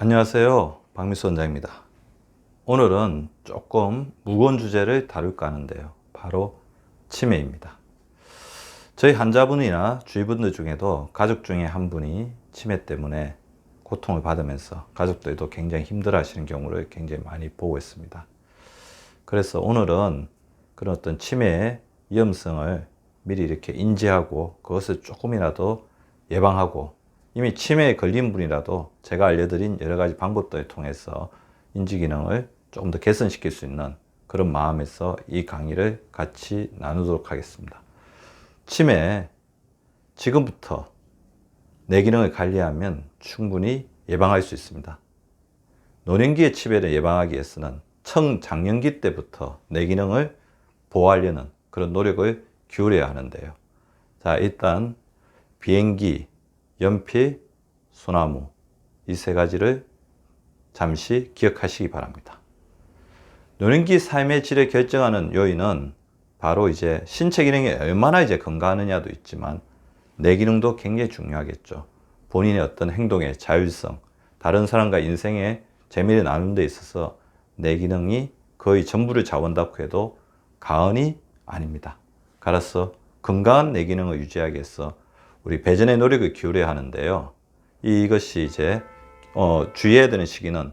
안녕하세요. 박미수 원장입니다. 오늘은 조금 무거운 주제를 다룰까 하는데요. 바로 치매입니다. 저희 환자분이나 주위분들 중에도 가족 중에 한 분이 치매 때문에 고통을 받으면서 가족들도 굉장히 힘들어 하시는 경우를 굉장히 많이 보고 있습니다. 그래서 오늘은 그런 어떤 치매의 위험성을 미리 이렇게 인지하고 그것을 조금이라도 예방하고 이미 치매에 걸린 분이라도 제가 알려드린 여러 가지 방법들을 통해서 인지 기능을 조금 더 개선시킬 수 있는 그런 마음에서 이 강의를 같이 나누도록 하겠습니다. 치매 지금부터 내 기능을 관리하면 충분히 예방할 수 있습니다. 노년기의 치매를 예방하기 위해서는 청장년기 때부터 내 기능을 보호하려는 그런 노력을 기울여야 하는데요. 자, 일단 비행기, 연필, 소나무 이 세 가지를 잠시 기억하시기 바랍니다. 노년기 삶의 질을 결정하는 요인은 바로 이제 신체 기능이 얼마나 이제 건강하느냐도 있지만 내 기능도 굉장히 중요하겠죠. 본인의 어떤 행동의 자율성, 다른 사람과 인생의 재미를 나누는 데 있어서 내 기능이 거의 전부를 자원다고 해도 가언이 아닙니다. 따라서 건강한 내 기능을 유지하기 위해서 우리 배전의 노력을 기울여야 하는데요. 이것이 이제 어, 주의해야 되는 시기는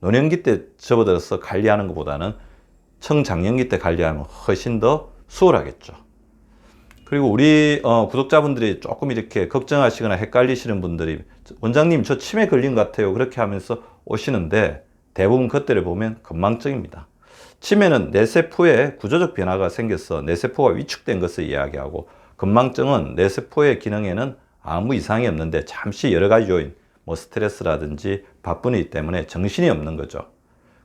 노년기 때 접어들어서 관리하는 것보다는 청장년기 때 관리하면 훨씬 더 수월하겠죠. 그리고 우리 어, 구독자분들이 조금 이렇게 걱정하시거나 헷갈리시는 분들이 원장님 저 치매 걸린 것 같아요. 그렇게 하면서 오시는데 대부분 그때를 보면 건망증입니다. 치매는 뇌세포에 구조적 변화가 생겨서 뇌세포가 위축된 것을 이야기하고 건망증은 뇌세포의 기능에는 아무 이상이 없는데 잠시 여러 가지 요인, 뭐 스트레스라든지 일 때문에 정신이 없는 거죠.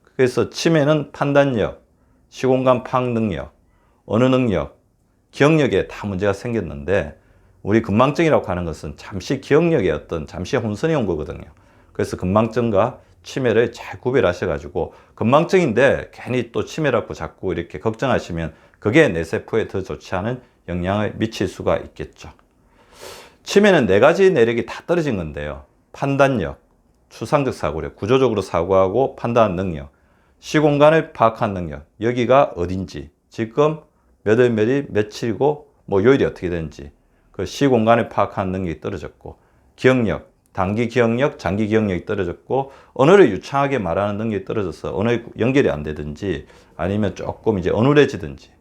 그래서 치매는 판단력, 시공간 파악 능력, 언어 능력, 기억력에 다 문제가 생겼는데 우리 건망증이라고 하는 것은 잠시 기억력에 어떤 잠시 혼선이 온 거거든요. 그래서 건망증과 치매를 잘 구별하셔가지고 건망증인데 괜히 또 치매라고 자꾸 이렇게 걱정하시면 그게 뇌세포에 더 좋지 않은 영향을 미칠 수가 있겠죠. 치매는 네 가지 내력이 다 떨어진 건데요. 판단력, 추상적 사고력, 구조적으로 사고하고 판단하는 능력, 시공간을 파악하는 능력, 여기가 어딘지, 지금 몇월 몇일 며칠이고 뭐 요일이 어떻게 되는지 그 시공간을 파악하는 능력이 떨어졌고 기억력, 단기 기억력, 장기 기억력이 떨어졌고 언어를 유창하게 말하는 능력이 떨어져서 언어 연결이 안 되든지 아니면 조금 이제 어눌해지든지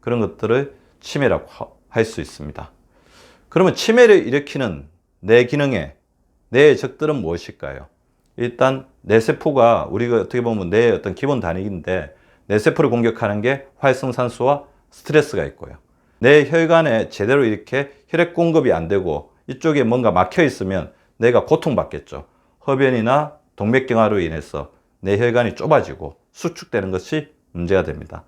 그런 것들을 치매라고 할 수 있습니다. 그러면 치매를 일으키는 뇌 기능의 뇌의 적들은 무엇일까요? 일단 뇌세포가 우리가 어떻게 보면 뇌의 어떤 기본 단위인데 뇌세포를 공격하는 게 활성산소와 스트레스가 있고요. 내 혈관에 제대로 이렇게 혈액 공급이 안 되고 이쪽에 뭔가 막혀 있으면 내가 고통받겠죠. 흡연이나 동맥경화로 인해서 내 혈관이 좁아지고 수축되는 것이 문제가 됩니다.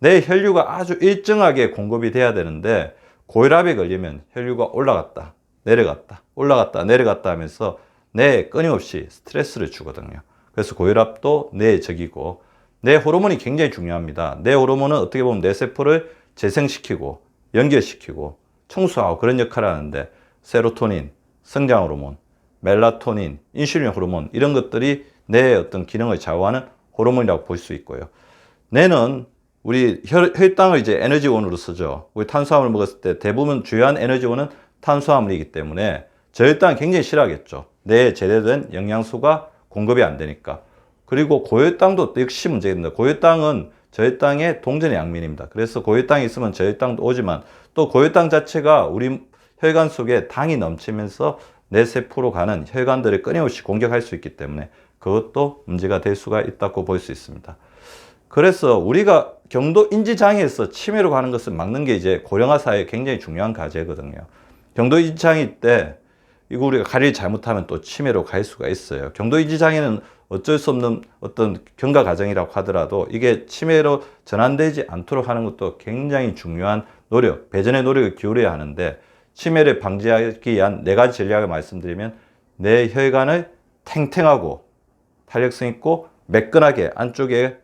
내 혈류가 아주 일정하게 공급이 돼야 되는데 고혈압에 걸리면 혈류가 올라갔다, 내려갔다, 올라갔다, 내려갔다 하면서 뇌에 끊임없이 스트레스를 주거든요. 그래서 고혈압도 뇌의 적이고 뇌 호르몬이 굉장히 중요합니다. 뇌 호르몬은 어떻게 보면 뇌 세포를 재생시키고 연결시키고 청소하고 그런 역할을 하는데 세로토닌, 성장 호르몬, 멜라토닌, 인슐린 호르몬 이런 것들이 뇌의 어떤 기능을 좌우하는 호르몬이라고 볼 수 있고요. 뇌는 우리 혈, 혈당을 이제 에너지원으로 쓰죠. 우리 탄수화물을 먹었을 때 대부분 주요한 에너지원은 탄수화물이기 때문에 저혈당 굉장히 싫어하겠죠. 뇌에 제대로 된 영양소가 공급이 안 되니까. 그리고 고혈당도 역시 문제입니다. 고혈당은 저혈당의 동전의 양면입니다. 그래서 고혈당이 있으면 저혈당도 오지만 또 고혈당 자체가 우리 혈관 속에 당이 넘치면서 내 세포로 가는 혈관들을 끊임없이 공격할 수 있기 때문에 그것도 문제가 될 수가 있다고 볼 수 있습니다. 그래서 우리가 경도 인지 장애에서 치매로 가는 것을 막는 게 이제 고령화 사회에 굉장히 중요한 과제거든요. 경도 인지 장애 때 이거 우리가 관리를 잘못하면 또 치매로 갈 수가 있어요. 경도 인지 장애는 어쩔 수 없는 어떤 경과 과정이라고 하더라도 이게 치매로 전환되지 않도록 하는 것도 굉장히 중요한 노력, 배전의 노력을 기울여야 하는데 치매를 방지하기 위한 네 가지 전략을 말씀드리면 내 혈관을 탱탱하고 탄력성 있고 매끈하게 안쪽에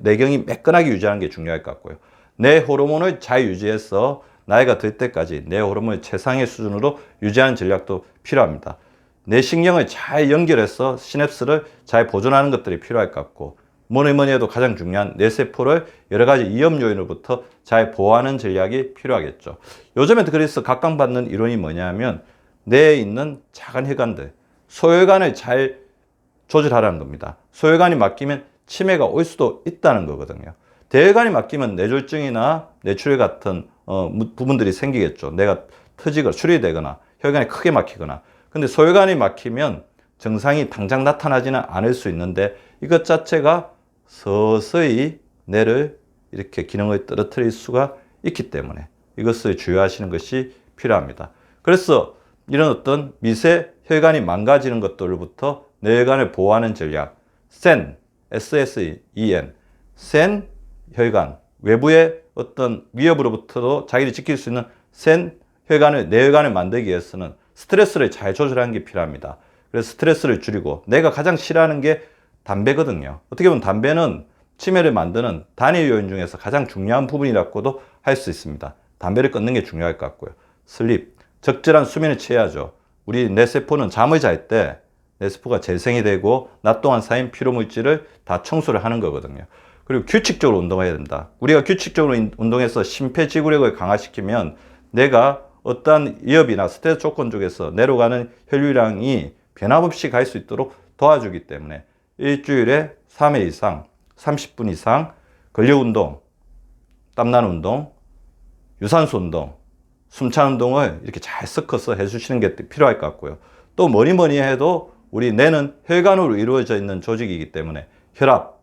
내경이 매끈하게 유지하는 게 중요할 것 같고요. 내 호르몬을 잘 유지해서 나이가 들 때까지 내 호르몬을 최상의 수준으로 유지하는 전략도 필요합니다. 내 신경을 잘 연결해서 시냅스를 잘 보존하는 것들이 필요할 것 같고 뭐니 뭐니 해도 가장 중요한 뇌세포를 여러 가지 위험 요인으로부터 잘 보호하는 전략이 필요하겠죠. 요즘에 그래서 각광받는 이론이 뭐냐면 뇌에 있는 작은 혈관들, 소혈관을 잘 조절하라는 겁니다. 소혈관이 막히면 치매가 올 수도 있다는 거거든요. 대혈관이 막히면 뇌졸중이나 뇌출혈 같은 어, 부분들이 생기겠죠. 뇌가 터지거나 출혈되거나 혈관이 크게 막히거나. 근데 소혈관이 막히면 증상이 당장 나타나지는 않을 수 있는데 이것 자체가 서서히 뇌를 이렇게 기능을 떨어뜨릴 수가 있기 때문에 이것을 주의하시는 것이 필요합니다. 그래서 이런 어떤 미세 혈관이 망가지는 것들로부터 뇌혈관을 보호하는 전략, SEN, S-S-E-N, SEN 혈관, 외부의 어떤 위협으로부터도 자기를 지킬 수 있는 센 혈관을, 뇌혈관을 만들기 위해서는 스트레스를 잘 조절하는 게 필요합니다. 그래서 스트레스를 줄이고 내가 가장 싫어하는 게 담배거든요. 어떻게 보면 담배는 치매를 만드는 단일 요인 중에서 가장 중요한 부분이라고도 할 수 있습니다. 담배를 끊는 게 중요할 것 같고요. 슬립, 적절한 수면을 취해야죠. 우리 뇌세포는 잠을 잘 때 뇌세포가 재생이 되고 낮 동안 쌓인 피로 물질을 다 청소를 하는 거거든요. 그리고 규칙적으로 운동해야 된다. 우리가 규칙적으로 운동해서 심폐지구력을 강화시키면 내가 어떠한 위협이나 스트레스 조건 쪽에서 내려가는 혈류량이 변함없이 갈 수 있도록 도와주기 때문에 일주일에 3회 이상, 30분 이상 근력 운동, 땀나는 운동, 유산소 운동, 숨찬 운동을 이렇게 잘 섞어서 해주시는 게 필요할 것 같고요. 또 뭐니 뭐니 해도 우리 뇌는 혈관으로 이루어져 있는 조직이기 때문에 혈압,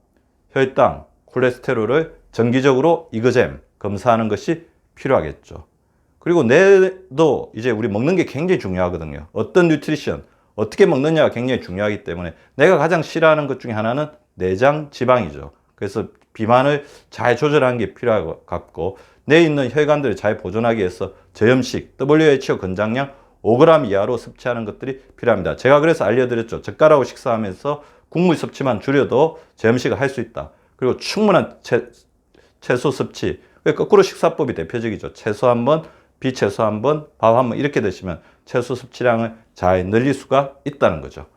혈당, 콜레스테롤을 정기적으로 이거잼 검사하는 것이 필요하겠죠. 그리고 뇌도 이제 우리 먹는 게 굉장히 중요하거든요. 어떤 뉴트리션, 어떻게 먹느냐가 굉장히 중요하기 때문에 내가 가장 싫어하는 것 중에 하나는 내장 지방이죠. 그래서 비만을 잘 조절하는 게 필요할 것 같고 뇌에 있는 혈관들을 잘 보존하기 위해서 저염식, WHO 권장량 5g 이하로 섭취하는 것들이 필요합니다. 제가 그래서 알려드렸죠. 젓가락으로 식사하면서 국물 섭취만 줄여도 저염식을 할 수 있다. 그리고 충분한 채, 채소 섭취. 거꾸로 식사법이 대표적이죠. 채소 한 번, 비채소 한 번, 밥 한 번 이렇게 드시면 채소 섭취량을 잘 늘릴 수가 있다는 거죠.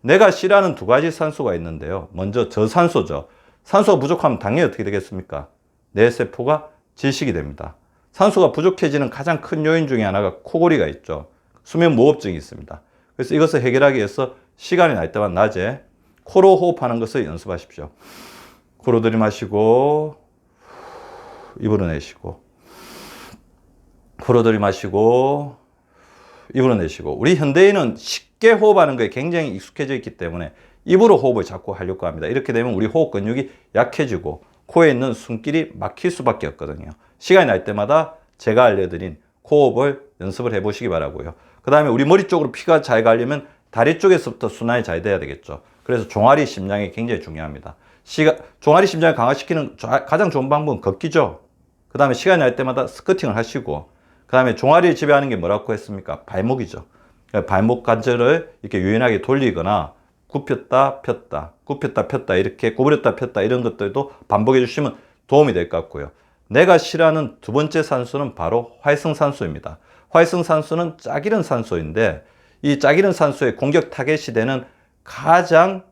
내가 싫어하는 두 가지 산소가 있는데요. 먼저 저산소죠. 산소가 부족하면 당연히 어떻게 되겠습니까? 뇌 세포가 질식이 됩니다. 산소가 부족해지는 가장 큰 요인 중에 하나가 코골이가 있죠. 수면 무호흡증이 있습니다. 그래서 이것을 해결하기 위해서 시간이 날 때만 낮에 코로 호흡하는 것을 연습하십시오. 코로 들이마시고 입으로 내쉬고 코로 들이마시고 입으로 내쉬고 우리 현대인은 쉽게 호흡하는 것에 굉장히 익숙해져 있기 때문에 입으로 호흡을 자꾸 하려고 합니다. 이렇게 되면 우리 호흡 근육이 약해지고 코에 있는 숨길이 막힐 수밖에 없거든요. 시간이 날 때마다 제가 알려드린 호흡을 연습을 해보시기 바라고요. 그 다음에 우리 머리 쪽으로 피가 잘 가려면 다리 쪽에서부터 순환이 잘 돼야 되겠죠. 그래서 종아리 심장이 굉장히 중요합니다. 시가, 종아리 심장을 강화시키는 가장 좋은 방법은 걷기죠. 그 다음에 시간이 날 때마다 스쿼팅을 하시고, 그 다음에 종아리를 지배하는 게 뭐라고 했습니까? 발목이죠. 발목 관절을 이렇게 유연하게 돌리거나, 굽혔다, 폈다, 굽혔다, 폈다, 이렇게 구부렸다, 폈다, 이런 것들도 반복해 주시면 도움이 될 것 같고요. 내가 싫어하는 두 번째 산소는 바로 활성산소입니다. 활성산소는 짝이른 산소인데, 이 짝이른 산소의 공격 타겟이 되는 가장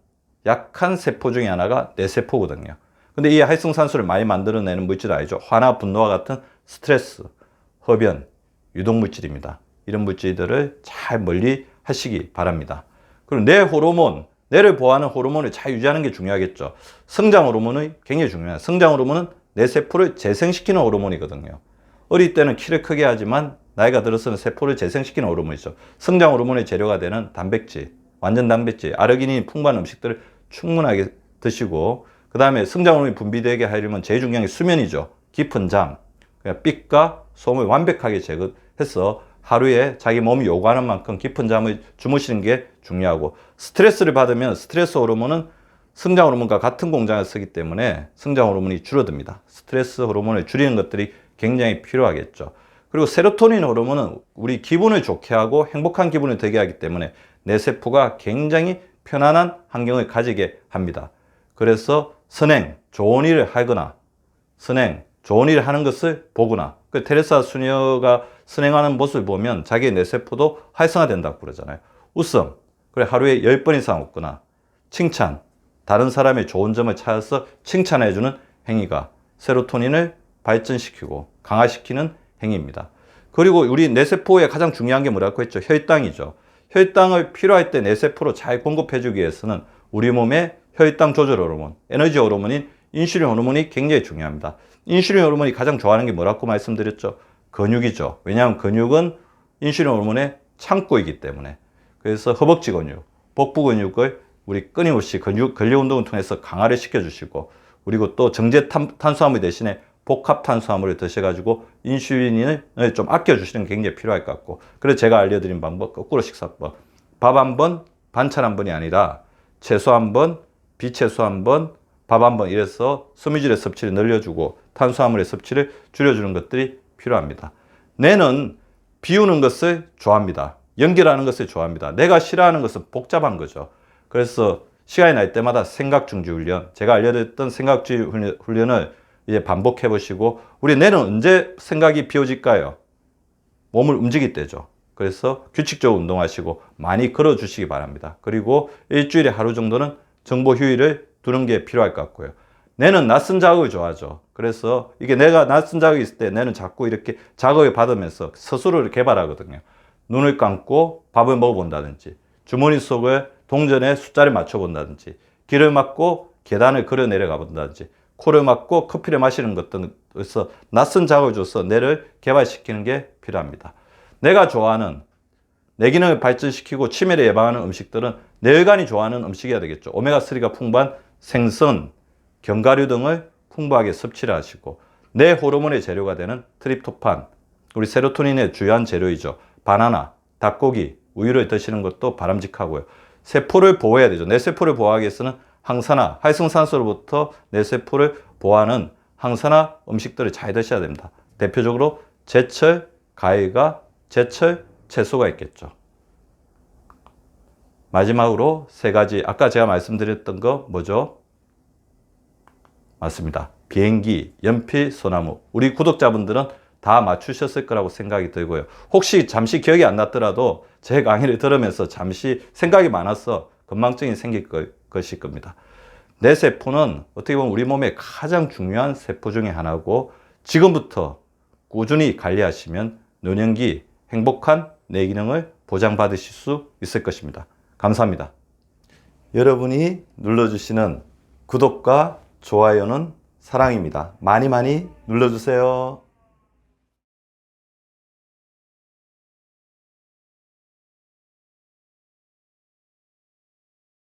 약한 세포 중에 하나가 뇌세포거든요. 근데 이 활성산소를 많이 만들어내는 물질 알죠? 화나 분노와 같은 스트레스, 흡연, 유독물질입니다. 이런 물질들을 잘 멀리 하시기 바랍니다. 그리고 뇌 호르몬, 뇌를 보호하는 호르몬을 잘 유지하는 게 중요하겠죠. 성장 호르몬이 굉장히 중요해요. 성장 호르몬은 뇌 세포를 재생시키는 호르몬이거든요. 어릴 때는 키를 크게 하지만 나이가 들어서는 세포를 재생시키는 호르몬이죠. 성장 호르몬의 재료가 되는 단백질, 완전 단백질, 아르기닌이 풍부한 음식들을 충분하게 드시고 그 다음에 성장 호르몬이 분비되게 하려면 제일 중요한 게 수면이죠. 깊은 잠, 삐과 소음을 완벽하게 제거해서 하루에 자기 몸이 요구하는 만큼 깊은 잠을 주무시는 게 중요하고 스트레스를 받으면 스트레스 호르몬은 성장 호르몬과 같은 공장을 쓰기 때문에 성장 호르몬이 줄어듭니다. 스트레스 호르몬을 줄이는 것들이 굉장히 필요하겠죠. 그리고 세로토닌 호르몬은 우리 기분을 좋게 하고 행복한 기분을 되게 하기 때문에 내 세포가 굉장히 편안한 환경을 가지게 합니다. 그래서 선행, 좋은 일을 하거나 선행, 좋은 일을 하는 것을 보거나 그 테레사 수녀가 선행하는 모습을 보면 자기의 뇌세포도 활성화된다고 그러잖아요. 웃음, 그래 하루에 10번 이상 웃거나 칭찬, 다른 사람의 좋은 점을 찾아서 칭찬해주는 행위가 세로토닌을 발전시키고 강화시키는 행위입니다. 그리고 우리 뇌세포에 가장 중요한 게 뭐라고 했죠? 혈당이죠. 혈당을 필요할 때 뇌세포로 잘 공급해주기 위해서는 우리 몸의 혈당 조절 호르몬, 에너지 호르몬인 인슐린 호르몬이 굉장히 중요합니다. 인슐린 호르몬이 가장 좋아하는 게 뭐라고 말씀드렸죠? 근육이죠. 왜냐하면 근육은 인슐린 호르몬의 창고이기 때문에. 그래서 허벅지 근육, 복부 근육을 우리 끊임없이 근육, 근력 운동을 통해서 강화를 시켜주시고, 그리고 또 정제 탄, 탄수화물 대신에 복합 탄수화물을 드셔가지고 인슐린을 좀 아껴주시는 게 굉장히 필요할 것 같고. 그래서 제가 알려드린 방법, 거꾸로 식사법. 밥 한 번, 반찬 한 번이 아니라 채소 한 번, 비채소 한 번, 밥 한 번 이래서 섬유질의 섭취를 늘려주고 탄수화물의 섭취를 줄여주는 것들이 필요합니다. 뇌는 비우는 것을 좋아합니다. 연결하는 것을 좋아합니다. 내가 싫어하는 것은 복잡한 거죠. 그래서 시간이 날 때마다 생각 중지 훈련, 제가 알려드렸던 생각 중지 훈련- 훈련을 이제 반복해 보시고 우리 뇌는 언제 생각이 비워질까요? 몸을 움직일 때죠. 그래서 규칙적으로 운동하시고 많이 걸어 주시기 바랍니다. 그리고 일주일에 하루 정도는 정보 휴일을 두는 게 필요할 것 같고요. 뇌는 낯선 자극을 좋아하죠. 그래서 이게 내가 낯선 자극이 있을 때 뇌는 자꾸 이렇게 자극을 받으면서 스스로를 개발하거든요. 눈을 감고 밥을 먹어본다든지 주머니 속에 동전에 숫자를 맞춰본다든지 길을 막고 계단을 걸어 내려가 본다든지 코를 막고 커피를 마시는 것들에서 낯선 자극을 줘서 뇌를 개발시키는 게 필요합니다. 내가 좋아하는 뇌 기능을 발전시키고 치매를 예방하는 음식들은 뇌혈관이 좋아하는 음식이어야 되겠죠. 오메가3가 풍부한 생선, 견과류 등을 풍부하게 섭취를 하시고 뇌 호르몬의 재료가 되는 트립토판, 우리 세로토닌의 주요한 재료이죠. 바나나, 닭고기, 우유를 드시는 것도 바람직하고요. 세포를 보호해야 되죠. 뇌 세포를 보호하기 위해서는 항산화, 활성산소로부터 뇌 세포를 보호하는 항산화 음식들을 잘 드셔야 됩니다. 대표적으로 제철 과일과 제철 채소가 있겠죠. 마지막으로 세 가지 아까 제가 말씀드렸던 거 뭐죠? 맞습니다. 비행기, 연필, 소나무. 우리 구독자분들은 다 맞추셨을 거라고 생각이 들고요. 혹시 잠시 기억이 안 났더라도 제 강의를 들으면서 잠시 생각이 많아서 건망증이 생길 거- 것일 겁니다. 내 세포는 어떻게 보면 우리 몸의 가장 중요한 세포 중에 하나고 지금부터 꾸준히 관리하시면 노년기 행복한 뇌 기능을 보장받으실 수 있을 것입니다. 감사합니다. 여러분이 눌러주시는 구독과 좋아요는 사랑입니다. 많이 많이 눌러주세요.